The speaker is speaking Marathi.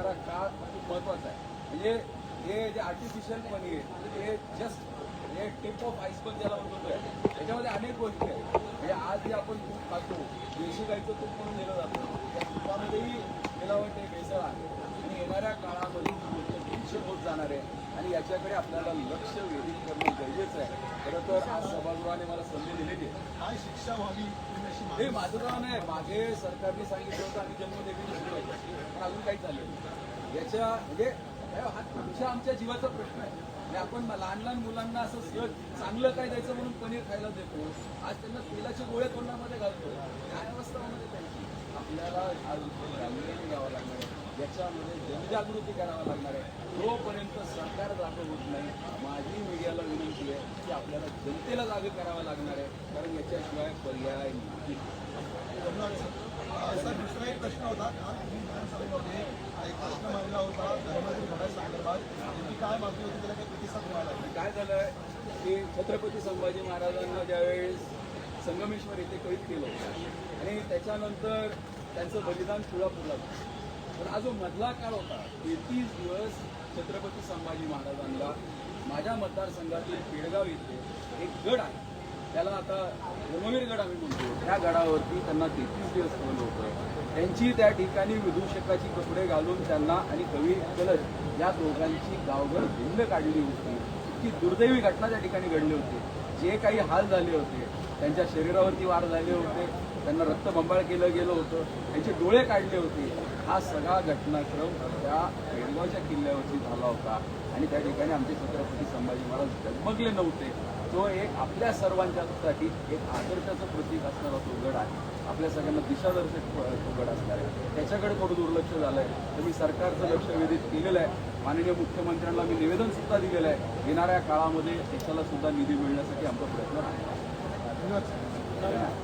येणारा काळ खूप महत्त्वाचा आहे. म्हणजे हे जे आर्टिफिशियल पनीर हे जस्ट हे टिप ऑफ आईसबर्ग ज्याला म्हणतो त्याच्यामध्ये अनेक गोष्टी आहेत. म्हणजे आज जे आपण तूप खातो देशी गाईचं तूप म्हणून दिलं जातं. त्या तुपामध्येही मिलावट आहे भेसळ आहे. आणि येणाऱ्या काळामध्ये ही गोष्ट टेन्शन होत जाणार आहे. आणि याच्याकडे आपल्याला लक्ष वेधित करणं गरजेचं आहे. खरं तर आज सभागृहाने मला संधी दिलेली आहे. काय शिक्षा व्हावी? हे माझं नाव नाही. मागे सरकारने सांगितलं होतं सुरू आहे पण अजून काही झालं याच्या म्हणजे हा तुमच्या आमच्या जीवाचा प्रश्न आहे. आपण लहान लहान मुलांना असं सहज चांगलं काय द्यायचं म्हणून पनीर खायला देतो. आज त्यांना तेलाचे गोळे तोंडामध्ये घालतो काय अवस्था होणार त्यांची. आपल्याला आज घ्यावं लागणार आहे. याच्यामध्ये जनजागृती करावं लागणार आहे. जोपर्यंत सरकार जागं होत नाही. माझी मीडियाला विनंती आहे की आपल्याला जनतेला जागे करावं लागणार आहे. कारण याच्याशिवाय पर्याय नाही. धन्यवाद सर दुसरा एक प्रश्न होता. काल एक प्रश्न मांडला होता धर्मवीर घोड्यासंदर्भात नेमकी काय मागणी होती त्याला काही प्रतिसाद मिळाला नाही. काय झालंय की छत्रपती संभाजी महाराजांना ज्यावेळेस संगमेश्वर येथे कैद केलं होतं आणि त्याच्यानंतर त्यांचं बलिदान तुळापूरला झालं. पण हा जो मधला काळ होता तेहतीस दिवस छत्रपती संभाजी महाराजांना माझ्या मतदारसंघातील पेडगाव येथे एक गड आहे. त्याला आता धर्मवीर गड आम्ही म्हणतो. त्या गडावरती त्यांना तेहतीस दिवस ठेवलं होतं. त्यांची त्या ठिकाणी विदूषकाची कपडे घालून त्यांना आणि कवी कलश या दोघांची गावभर भिंड काढली होती. इतकी दुर्दैवी घटना त्या ठिकाणी घडली होती. जे काही हाल झाले होते त्यांच्या शरीरावरती वार झाले होते त्यांना रक्तबंबाळ केलं गेलं होतं त्यांचे डोळे काढले होते. हा सगळा घटनाक्रम त्या बेळगावच्या किल्ल्यावरती झाला होता. आणि त्या ठिकाणी आमचे छत्रपती संभाजी महाराज डगमगले नव्हते. जो एक आपल्या सर्वांच्यासाठी एक आदर्शाचं प्रतीक असणारा तो गड आहे. आपल्या सगळ्यांना दिशादर्शक प- तो गड असणार आहे. त्याच्याकडे थोडं दुर्लक्ष झालंय. तर मी सरकारचं लक्ष वेधित केलेलं आहे. माननीय मुख्यमंत्र्यांना मी निवेदनसुद्धा दिलेलं आहे. येणाऱ्या काळामध्ये त्याच्याला सुद्धा निधी मिळण्यासाठी आमचा प्रयत्न आहे. धन्यवाद.